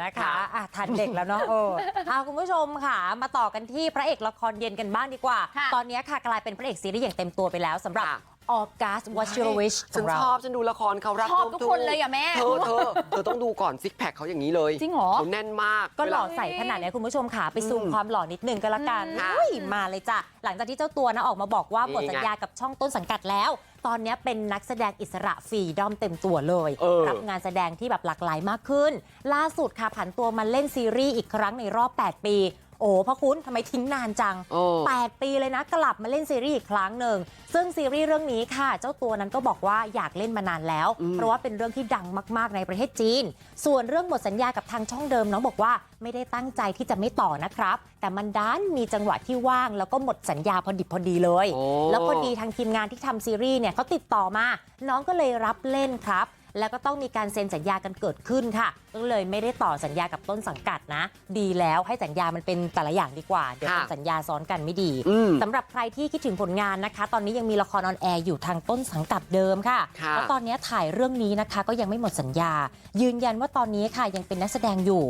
นะคะอะทันเด็กแล้วเนาะเออเอาคุณผู้ชมค่ะ มาต่อกันที่พระเอกละครเย็นกันบ้างดีกว่าค่ะตอนนี้ค่ะกลายเป็นพระเอกซีรีส์อย่างเต็มตัวไปแล้วสำหรับค่ะออกัสวัชรวิชขฉัอนงเราชอบ ฉันดูละครเขารักชอบร่วมทุกคนเลยอะแม่ เธอเธอเธอต้องดูก่อนซิกแพคเขาอย่างนี้เลย จริงเหรอเขาแน่นมาก ก็หล่อเวาใส่ขนาดเนี้ยคุณผู้ชมค่ะ ไปซูมอืมความหล่อนิดนึงก็แล้วกันค่ะอุ้ยมาเลยจ้ะ หลังจากที่เจ้าตัวนะออกมาบอกว่านี่หมดสัญญากับช่องต้นสังกัดแล้ว ตอนเนี้ยเป็นนักแสดงอิสระฟรีดอมเต็มตัวเลย เออ รับงานแสดงที่แบบหลากหลายมากขึ้น ล่าสุดค่ะผันตัวมาเล่นซีรีส์อีกครั้งในรอบ 8 ปี โอ้พระคุณทำไมทิ้งนานจัง โอ้ 8 ปีเลยนะกลับมาเล่นซีรีส์อีกครั้งหนึ่ง ซึ่งซีรีส์เรื่องนี้ค่ะ เจ้าตัวนั้นก็บอกว่าอยากเล่นมานานแล้ว อืม เพราะว่าเป็นเรื่องที่ดังมาก ๆ ในประเทศจีน ส่วนเรื่องหมดสัญญากับทางช่องเดิมน้องบอกว่าไม่ได้ตั้งใจที่จะไม่ต่อนะครับ แต่มันดันมีจังหวะที่ว่าง แล้วก็หมดสัญญาพอดิบพอดีเลย โอ้ แล้วพอดีทางทีมงานที่ทำซีรีส์เนี่ยเขาติดต่อมา น้องก็เลยรับเล่นครับ แล้วก็ต้องมีการเซ็นสัญญากันเกิดขึ้นค่ะ ก็เลยไม่ได้ต่อสัญญากับต้นสังกัดนะ ดีแล้วให้สัญญามันเป็นแต่ละอย่างดีกว่า เดี๋ยวค่ะทำสัญญาซ้อนกันไม่ดีอืมสำหรับใครที่คิดถึงผลงานนะคะ ตอนนี้ยังมีละครออนแอร์อยู่ทางต้นสังกัดเดิมค่ะค่ะแล้วตอนนี้ถ่ายเรื่องนี้นะคะ ก็ยังไม่หมดสัญญา ยืนยันว่าตอนนี้ค่ะยังเป็นนักแสดงอยู่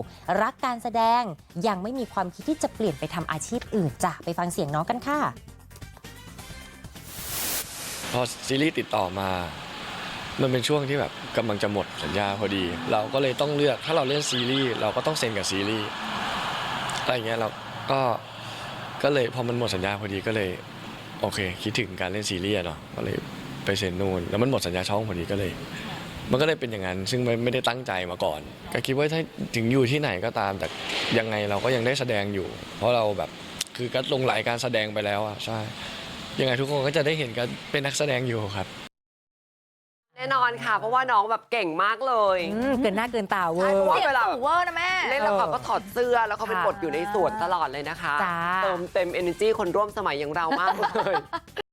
รักการแสดงยังไม่มีความคิดที่จะเปลี่ยนไปทำอาชีพอื่นจ้ะไปฟังเสียงน้องกันค่ะพอซีรีส์ติดต่อมา มันเป็นช่วงที่แบบกำลังจะหมดสัญญาพอดี เราก็เลยต้องเลือกถ้าเราเล่นซีรีส์เราก็ต้องเซ็นกับซีรีส์อะไรเงี้ยเราก็ก็เลยพอมันหมดสัญญาพอดีก็เลย โอเค คิดถึงการเล่นซีรีส์อะเนาะก็เลยไปเซ็นนู่นแล้วมันหมดสัญญาช่องพอดีก็เลย มันก็เลยเป็นอย่างนั้น ซึ่งไม่ไม่ได้ตั้งใจมาก่อน ก็คิดว่าถ้าถึงอยู่ที่ไหนก็ตาม แต่ยังไงเราก็ยังได้แสดงอยู่ เพราะเราแบบคือก็ลงไหลการแสดงไปแล้วอะใช่ยังไงทุกคนก็จะได้เห็นกันเป็นนักแสดงอยู่ครับ แน่นอนค่ะ เพราะว่าน้องแบบเก่งมากเลยอืมเกินหน้าเกินตาเวอใช่เพร์ราะว่าเสียงเวลาสูงเวอร์นะแม่เล่นละครก็ถอดเสื้อแล้วเขาเป็นค่ะบทอยู่ในสวนตลอดเลยนะคะจ้าเติมเต็ม energy คนร่วมสมัยอย่างเรามากเลย